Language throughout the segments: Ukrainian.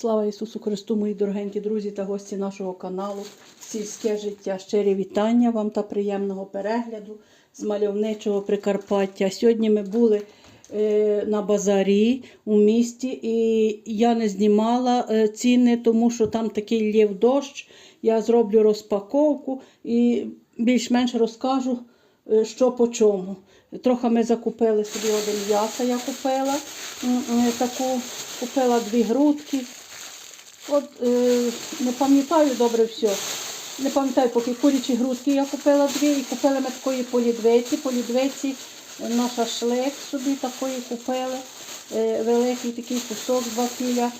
Слава Ісусу Христу, мої дорогенькі друзі та гості нашого каналу Сільське життя. Щирі вітання вам та приємного перегляду з мальовничого Прикарпаття. Сьогодні ми були е, на базарі у місті, і я не знімала е, ціни, тому що там такий лів дощ. Я зроблю розпаковку і більш-менш розкажу, е, що по чому. Трохи ми закупили собі один м'ясо, я купила м, м, таку, купила дві грудки. От е, не пам'ятаю добре все. Не пам'ятаю, поки курячі грудки я купила дві і купили ми такої полідвиці. Полідвиці е, на шашлик собі такої купили. Е, великий такий кусок 2 кіля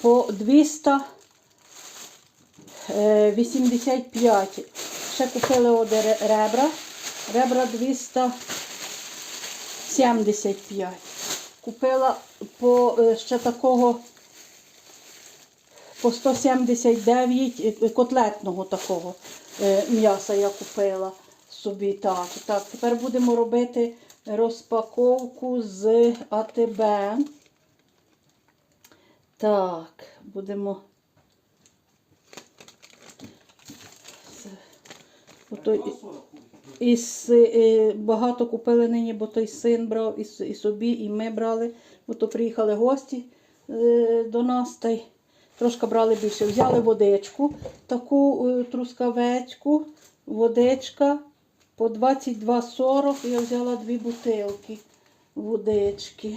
по 285. Ще купили оде ребра. Ребра 275. Купила по е, ще такого по 179 е, котлетного такого е, м'яса я купила собі. Так, так, тепер будемо робити розпаковку з АТБ. Так, будемо. Ото і- і е, багато купили нині, бо той син брав і, і собі, і ми брали. Бо то приїхали гості е, до нас та й трошки брали більше. Взяли водичку, таку е, трускавецьку, водичка по 22,40. Я взяла дві бутилки водички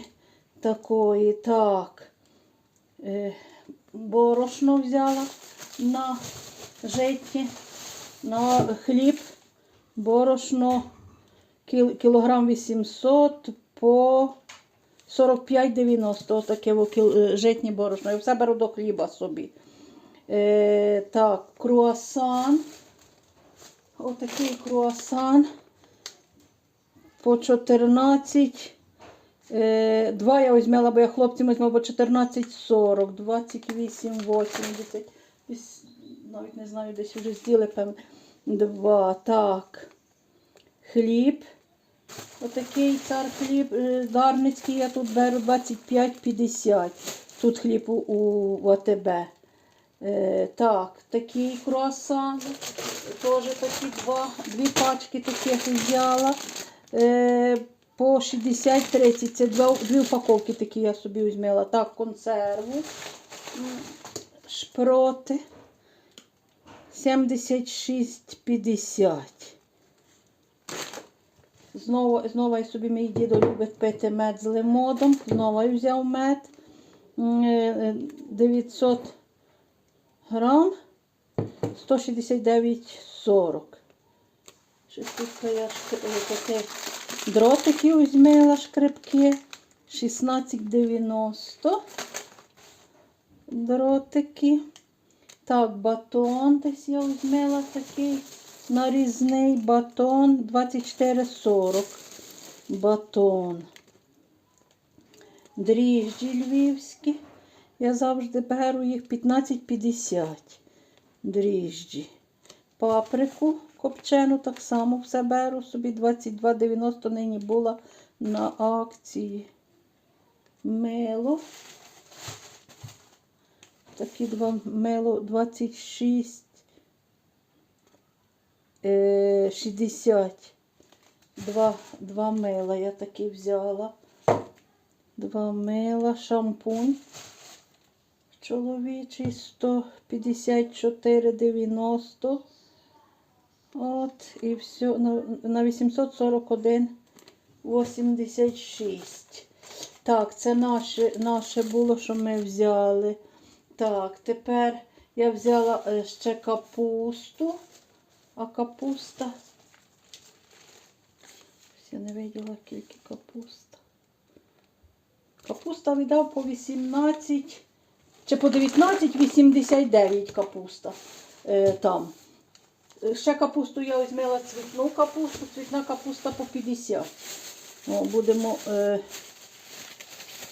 такої. Так. Е, борошно взяла на житті, на хліб, борошно кілограм 800 по 45,90. Отаке во е, житнє борошно. Я все беру до хліба собі. Е, так, круасан. Отакий круасан по 14. Е, два я візьмела, бо я хлопцям візьму по 14,40, 28,80. Навіть не знаю, десь вже зділи, певно. Два. Так. Хліб. Отакий цар хліб е, дарницький я тут беру 25,50. Тут хліб у, АТБ. Е, так, такий круасан. Теж такі два, дві пачки таких взяла. Е, по 60-30. Це два, дві упаковки такі я собі візьмела. Так, консерву. Шпроти. 76,50. Знову, знову собі мій дідо любить пити мед з лимоном. Знову я взяв мед. М, е, 900 грам. 169,40. Щось тут я е, таке дротики візьмела шкрипки. 16,90. Дротики. Так, батон десь я візьмела такий нарізний батон 24,40. Батон. Дріжджі львівські. Я завжди беру їх 15,50. Дріжджі. Паприку копчену так само все беру собі 22,90 нині була на акції. Мило. Такі два мило 26. Е, 60. Два, два мила я такі взяла. Два мила, шампунь чоловічий 154,90. От, і все на, на 841,86. Так, це наше, наше було, що ми взяли. Так, тепер я взяла е, ще капусту. А капуста. Я не виділа скільки капуста. Капуста віддав по 18 чи по 19,89 капуста е, там. Ще капусту я візьмела цвітну капусту, цвітна капуста по 50. О, будемо е,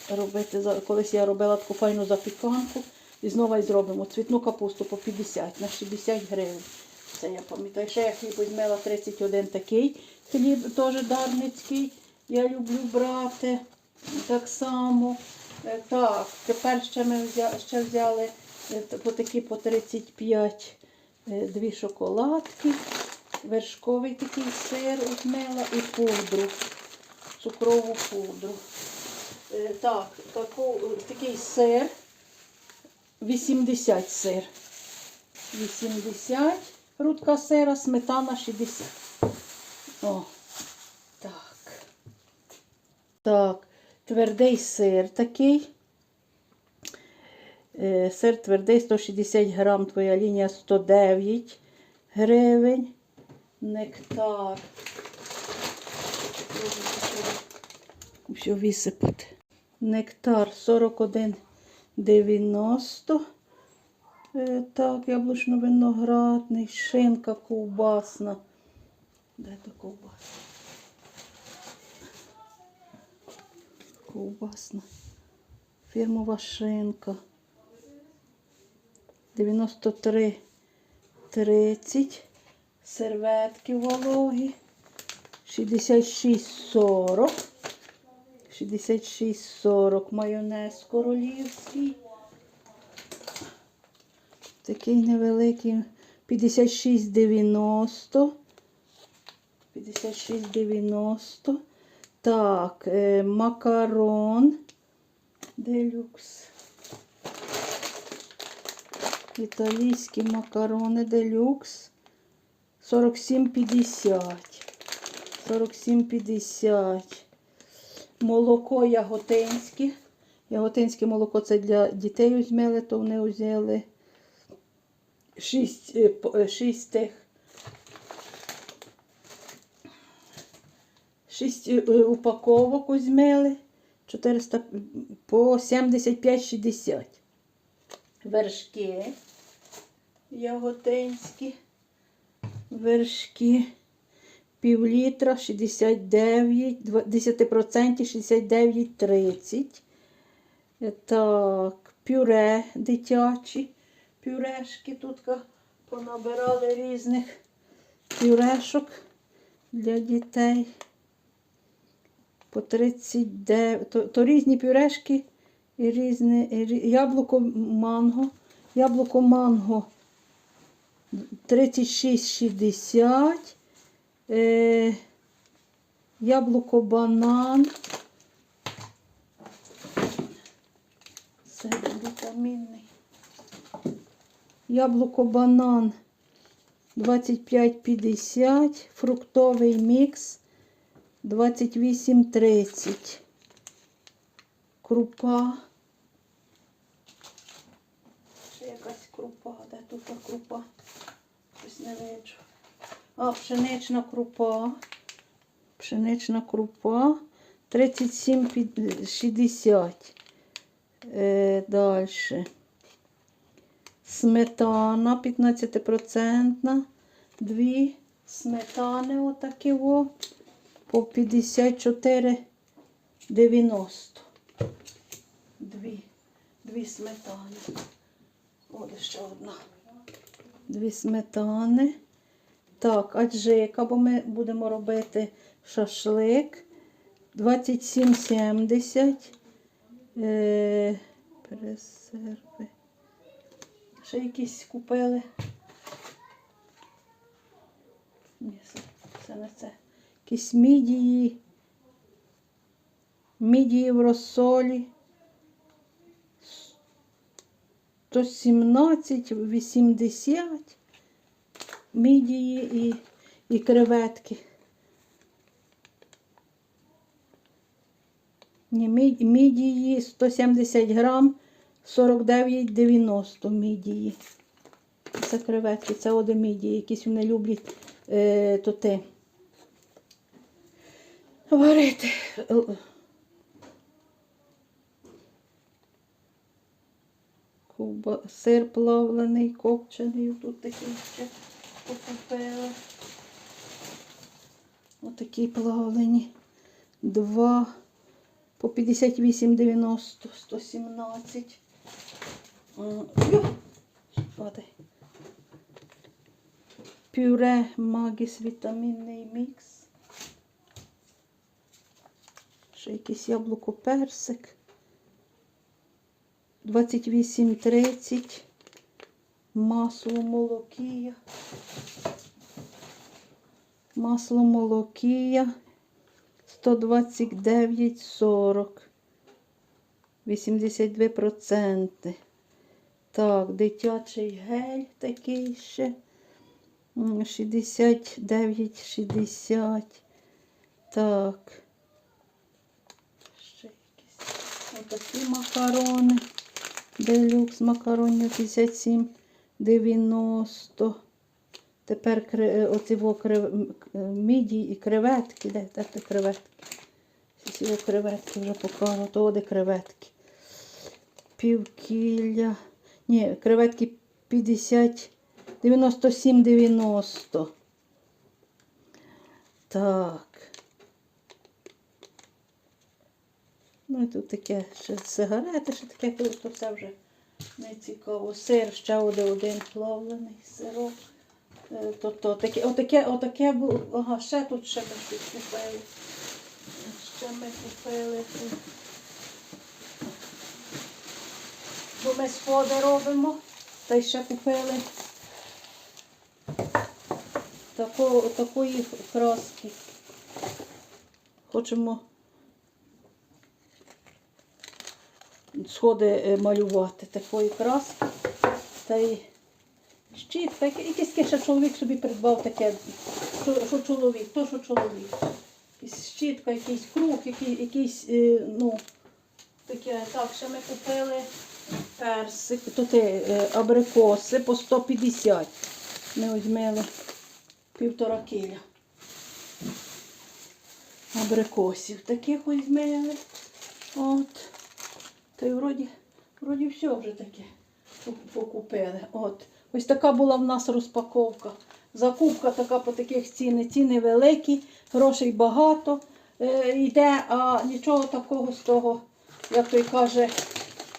робити, колись я робила таку файну запіканку. І знову зробимо цвітну капусту по 50 на 60 гривень. Це я пам'ятаю. Ще я хліб візьмела 31 такий. Хліб теж дарницький. Я люблю брати. Так само. Е, Так, тепер ще ми взяли, ще взяли е, по такі по 35 е, дві шоколадки, вершковий такий сир змила і пудру, цукрову пудру. Так, таку, такий сир, 80 сир. 80, грудка сира, сметана 60. О, так. Так, твердий сир такий. Е, Сир твердий 160 грам, твоя лінія 109 гривень. Нектар. Що висипати? Нектар 41,90. Е, Так, яблучно-виноградний, шинка ковбасна. Де то ковбасна? Ковбасна. Фірмова шинка. 93,30. Серветки вологі. 66,40. 66,40. Майонез королівський. Такий невеликий 56,90. 56,90. Так, е, макарон. Делюкс. Італійські макарони делюкс. 47,50. 47,50. Молоко яготинське. Яготинське молоко це для дітей взяли, то вони взяли 6, 6 тих. 6 упаковок візьмели. 400 по 75,60. Вершки яготинські. Вершки. Пів літра 69, 10% 69,30. Е, Так, пюре дитячі. Пюрешки тут понабирали різних пюрешок для дітей. По 39. То, то різні пюрешки і різне яблуко манго. Яблуко манго 36,60. Е, яблуко банан. Це вітамінний. Яблуко банан 25,50. Фруктовий мікс 28,30. Крупа. Ще якась крупа. Де тут крупа? Щось не виджу. А, пшенична крупа. Пшенична крупа. 37,60. Е, далі. Сметана 15%. Дві сметани отакі о, по 54,90. Дві. Дві сметани. О, де ще одна. Дві сметани. Так, аджика, бо ми будемо робити шашлик. 27,70. Е, пересерви. Ще якісь купили. Ні, це, не це. Якісь мідії. Мідії в розсолі. 117,80. Мідії і, і креветки. Мідії 170 грам, 49,90 мідії. Це креветки, це оде мідії, якісь вони люблять е, то те. Варити. Ковба, сир плавлений, копчений, тут такий ще покупила. Отакі плавлені. Два по 58,90, 117. Пюре Магіс вітамінний мікс. Ще якийсь яблуко персик. 28,30. Масло молокія. Масло молокія 129,40. 82%. Так, дитячий гель такий ще. М, 69,60. Так. Ще якісь отакі макарони. Делюкс макаронів 57,90. Тепер кре- е, оці к- міді і креветки. Де, де креветки? Ці креветки вже покажу. То де креветки. Півкілля. Ні, креветки 50, 97,90. Так. Ну і тут таке ще сигарети, ще таке, то то це вже не цікаво. Сир, ще один, один плавлений сирок. Е, То, то, таке, отаке, отаке було. Ага, ще тут ще ми купили. Ще ми купили. тут. Бо ми сходи робимо. Та й ще купили тако, такої краски. Хочемо сходи е, малювати такої краски. Та й щітка, таке ще чоловік собі придбав таке, що, що чоловік, то що чоловік. Щітка, якийсь круг, який, якийсь, е, ну, таке. Так, ще ми купили персик, тут е, абрикоси по 150. Ми візьмели півтора кіля. Абрикосів таких візьмели. От. Та й вроді, вроді все вже таке покупили. От. Ось така була в нас розпаковка. Закупка така по таких ціни. Ціни великі, грошей багато е, йде, а нічого такого з того, як той каже,